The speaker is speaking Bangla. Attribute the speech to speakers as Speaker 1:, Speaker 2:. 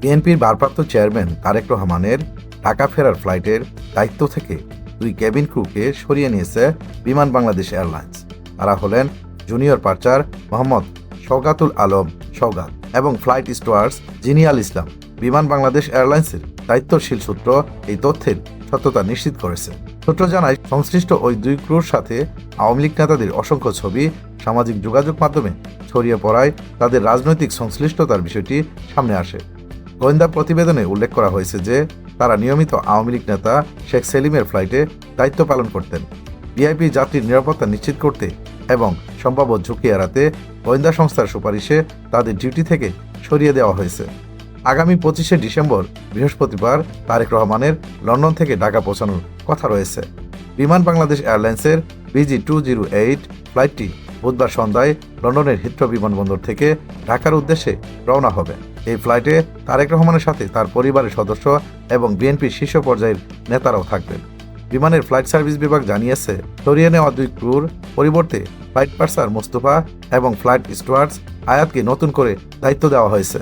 Speaker 1: বিএনপির ভারপ্রাপ্ত চেয়ারম্যান তারেক রহমানের ঢাকা ফেরার ফ্লাইটের দায়িত্ব থেকে দুই কেবিন ক্রুকে সরিয়ে নিয়েছে বিমান বাংলাদেশ এয়ারলাইন্স। তারা হলেন জুনিয়র পার্চার মোহাম্মদ সৌগাতুল আলম সৌগাত এবং ফ্লাইট স্টুয়ার্স জিনিয়াল ইসলাম। বিমান বাংলাদেশ এয়ারলাইন্সের দায়িত্বশীল সূত্র এই তথ্যের সত্যতা নিশ্চিত করেছে। সূত্র জানায়, সংশ্লিষ্ট ওই দুই ক্রুর সাথে আওয়ামী লীগ নেতাদের অসংখ্য ছবি, সামাজিক যোগাযোগ মাধ্যমে ছড়িয়ে পড়ায় তাদের রাজনৈতিক সংশ্লিষ্টতার বিষয়টি সামনে আসে। গোয়েন্দা প্রতিবেদনে উল্লেখ করা হয়েছে যে, তারা নিয়মিত আওয়ামী লীগ নেতা শেখ সেলিমের ফ্লাইটে দায়িত্ব পালন করতেন। ভিআইপি যাত্রীর নিরাপত্তা নিশ্চিত করতে এবং সম্ভাব্য ঝুঁকি এড়াতে গোয়েন্দা সংস্থার সুপারিশে তাদের ডিউটি থেকে সরিয়ে দেওয়া হয়েছে। আগামী পঁচিশে ডিসেম্বর বৃহস্পতিবার তারেক রহমানের লন্ডন থেকে ঢাকা পৌঁছানোর কথা রয়েছে। বিমান বাংলাদেশ এয়ারলাইন্সের বিজি টু জিরো এইট ফ্লাইটটি বুধবার সন্ধ্যায় লন্ডনের হিথ্রো বিমানবন্দর থেকে ঢাকার উদ্দেশ্যে রওনা হবে। এই ফ্লাইটে তারেক রহমানের সাথে তার পরিবারের সদস্য এবং বিএনপির শীর্ষ পর্যায়ের নেতারাও থাকবেন। বিমানের ফ্লাইট সার্ভিস বিভাগ জানিয়েছে, সরিয়ে নেওয়া দুই ক্রুর পরিবর্তে ফ্লাইট পার্সার মোস্তফা এবং ফ্লাইট স্টুয়ার্ডস আয়াতকে নতুন করে দায়িত্ব দেওয়া হয়েছে।